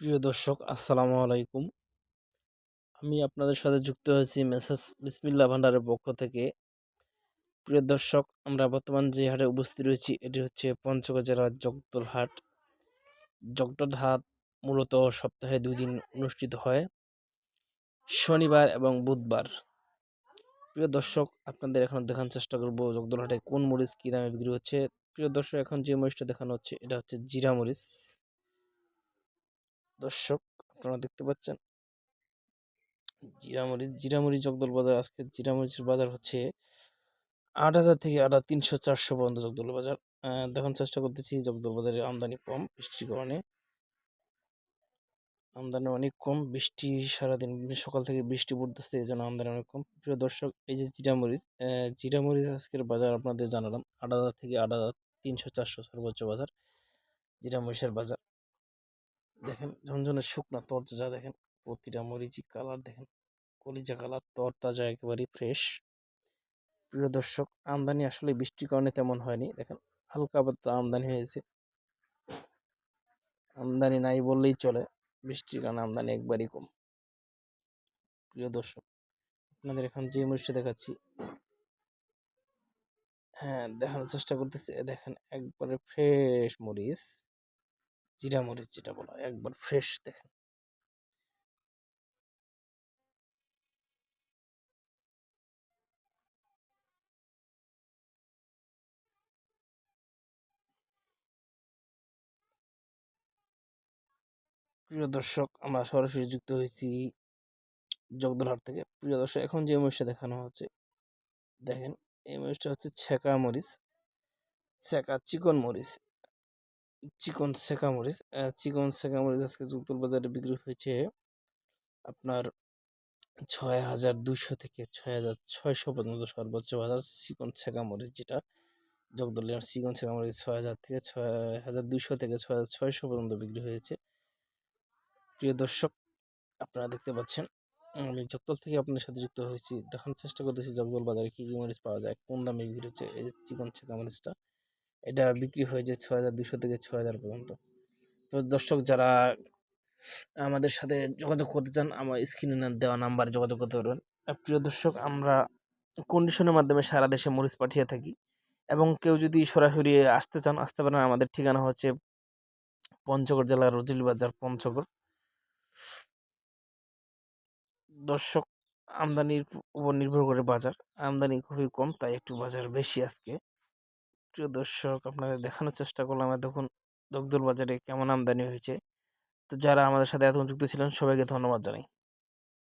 প্রিয় দর্শক, আসসালামু আলাইকুম। আমি আপনাদের সাথে যুক্ত হয়েছি মেসেজ বিসমিল্লা ভান্ডারের পক্ষ থেকে। প্রিয় দর্শক, আমরা বর্তমান যে হাটে উপস্থিত রয়েছি, এটি হচ্ছে পঞ্চগড় জেলার জগদল হাট। জগদল হাট মূলত সপ্তাহে দুই দিন অনুষ্ঠিত হয়, শনিবার এবং বুধবার। প্রিয় দর্শক, আপনাদের এখন দেখানোর চেষ্টা করব জগদল হাটে কোন মরিচ কী দামে বিক্রি হচ্ছে। প্রিয় দর্শক, এখন যে মরিচটা দেখানো হচ্ছে, এটা হচ্ছে জিরা মরিচ। দর্শক, আপনারা দেখতে পাচ্ছেন। জিরামরিচ জিরামরিচ জগদল বাজার আজকে জিরামরিচের বাজার হচ্ছে আট হাজার থেকে আট হাজার তিনশো চারশো পর্যন্ত জগদল বাজার। দেখুন চেষ্টা করতেছি জগদল বাজারে আমদানি কম বৃষ্টির কারণে আমদানি অনেক কম, বৃষ্টি সারাদিন, সকাল থেকে বৃষ্টি পড়তেছে, এই জন্য আমদানি অনেক কম। প্রিয় দর্শক, এই যে জিরামরিচ জিরামরিচ আজকের বাজার আপনাদের জানালাম, আট হাজার থেকে আট হাজার তিনশো চারশো সর্বোচ্চ বাজার জিরামরিচের বাজার। দেখেন ঝনঝনে শুকনা তরজা দেখেন, প্রতিটা মরিচি কালার দেখেন, কলিজা কালার, তরতাজা একেবারেই ফ্রেশ প্রিয় দর্শক, আমদানি আসলে বৃষ্টির কারণে তেমন হয়নি। দেখেন হালকা পাতলা আমদানি হয়েছে। আমদানি নাই বললেই চলে, বৃষ্টির কারণে আমদানি একবারই কম। প্রিয় দর্শক, আপনাদের এখন যে মরিচটা দেখাচ্ছি হ্যাঁ দেখানোর চেষ্টা করতেছি। দেখেন একবারে ফ্রেশ মরিচ। জিরা মরিচ যেটা বলা হয়, একবার ফ্রেশ দেখেন। প্রিয় দর্শক, আমরা সরাসরি যুক্ত হয়েছি জগদলহাট থেকে। প্রিয় দর্শক, এখন যে মরিচটা দেখানো হচ্ছে, দেখেন, এই মরিচটা হচ্ছে ছেঁকা মরিচ, ছেঁকা চিকন মরিচ। চিকন ছেঁকা মরিচ। চিকন ছেঁকা মরিচ আজকে যুগতুল বাজারে বিক্রি হয়েছে আপনার ছয় হাজার দুশো থেকে ছয় হাজার ছয়শো পর্যন্ত সর্বোচ্চ বাজার চিকন ছেঁকা মরিচ যেটা জগদলের চিকন ছেঁকা মরিচ ছয় হাজার থেকে ছয় হাজার দুশো থেকে ছয় হাজার ছয়শো পর্যন্ত বিক্রি হয়েছে। প্রিয় দর্শক, আপনারা দেখতে পাচ্ছেন, আমি জগদল থেকে আপনার সাথে যুক্ত হয়েছি। দেখানোর চেষ্টা করতেছি জগদল বাজারে কী কী মরিচ পাওয়া যায়, কোন দামে বিক্রি হচ্ছে এই চিকন ছেঁকা মরিচটা। এটা বিক্রি হয়েছে ছয় হাজার দুশো থেকে ছয় হাজার পর্যন্ত। তো দর্শক যারা আমাদের সাথে যোগাযোগ করতে চান, আমার স্ক্রিনে দেওয়া নাম্বারে যোগাযোগ করতে পারবেন। প্রিয় দর্শক, আমরা কন্ডিশনের মাধ্যমে সারা দেশে মরিচ পাঠিয়ে থাকি এবং কেউ যদি সরাসরি আসতে চান, আসতে পারেন। আমাদের ঠিকানা হচ্ছে পঞ্চগড় জেলার রজিল বাজার, পঞ্চগড়। দর্শক, আমদানির উপর নির্ভর করে বাজার। আমদানি খুবই কম, তাই একটু বাজার বেশি আজকে। প্রিয় দর্শক, আপনাদের দেখানোর চেষ্টা করলাম এতক্ষণ দগদল বাজারে কেমন আমদানি হয়েছে। তো যারা আমাদের সাথে এতক্ষণ যুক্ত ছিলেন, সবাইকে ধন্যবাদ জানাই।